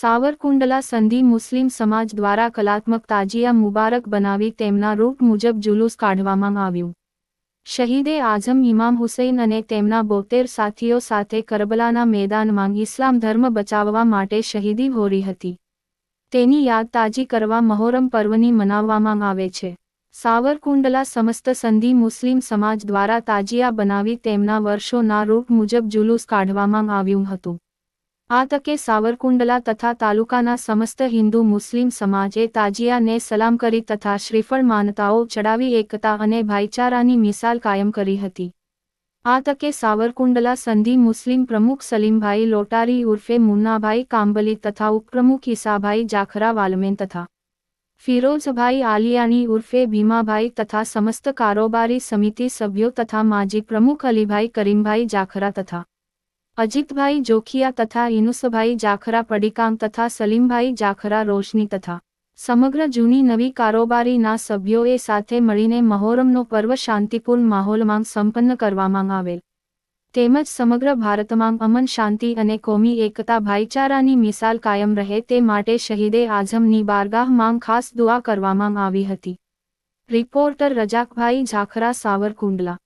સાવરકુંડલા સંધિ મુસ્લિમ સમાજ દ્વારા કલાત્મક તાજિયા મુબારક બનાવી તેમના રૂટ મુજબ જુલુસ કાઢવામાં આવ્યું. શહીદે આઝમ ઇમામ હુસૈન અને તેમના બોતેર સાથીઓ સાથે કરબલાના મેદાનમાં ઇસ્લામ ધર્મ બચાવવા માટે શહીદી હોરી હતી. તેની યાદ તાજી કરવા મહોરમ પર્વની મનાવવામાં આવે છે. સાવરકુંડલા સમસ્ત સંધિ મુસ્લિમ સમાજ દ્વારા તાજિયા બનાવી તેમના વર્ષોના રૂટ મુજબ જુલુસ કાઢવામાં આવ્યું હતું. આ તકે સાવરકુંડલા તથા તાલુકાના સમસ્ત હિન્દુ મુસ્લિમ સમાજે તાજિયાને સલામ કરી તથા શ્રીફળ માનતાઓ ચડાવી એકતા અને ભાઈચારાની મિસાલ કાયમ કરી હતી. આ તકે સાવરકુંડલા સંધિ મુસ્લિમ પ્રમુખ સલીમભાઈ લોટારી ઉર્ફે મુન્નાભાઈ કાંબલી તથા ઉપપ્રમુખ ઈસાભાઈ જાખરા વાલમેન તથા ફિરોઝભાઈ આલિયાની ઉર્ફે ભીમાભાઈ તથા સમસ્ત કારોબારી સમિતિ સભ્યો તથા માજી પ્રમુખ અલીભાઈ કરીમભાઈ જાખરા તથા અજીતભાઈ જોખિયા તથા ઇનુસભાઈ જાખરા પડીકામ તથા સલીમભાઈ જાખરા રોશની તથા સમગ્ર જૂની નવી કારોબારીના સભ્યોએ સાથે મળીને મહોરમનો પર્વ શાંતિપૂર્ણ માહોલમાં સંપન્ન કરવામાં આવેલ. તેમજ સમગ્ર ભારતમાં અમન શાંતિ અને કોમી એકતા ભાઈચારાની મિસાલ કાયમ રહે તે માટે શહીદે આઝમની બારગાહમાં ખાસ દુઆ કરવામાં આવી હતી. રિપોર્ટર રજાકભાઈ ઝાખરા સાવરકુંડલા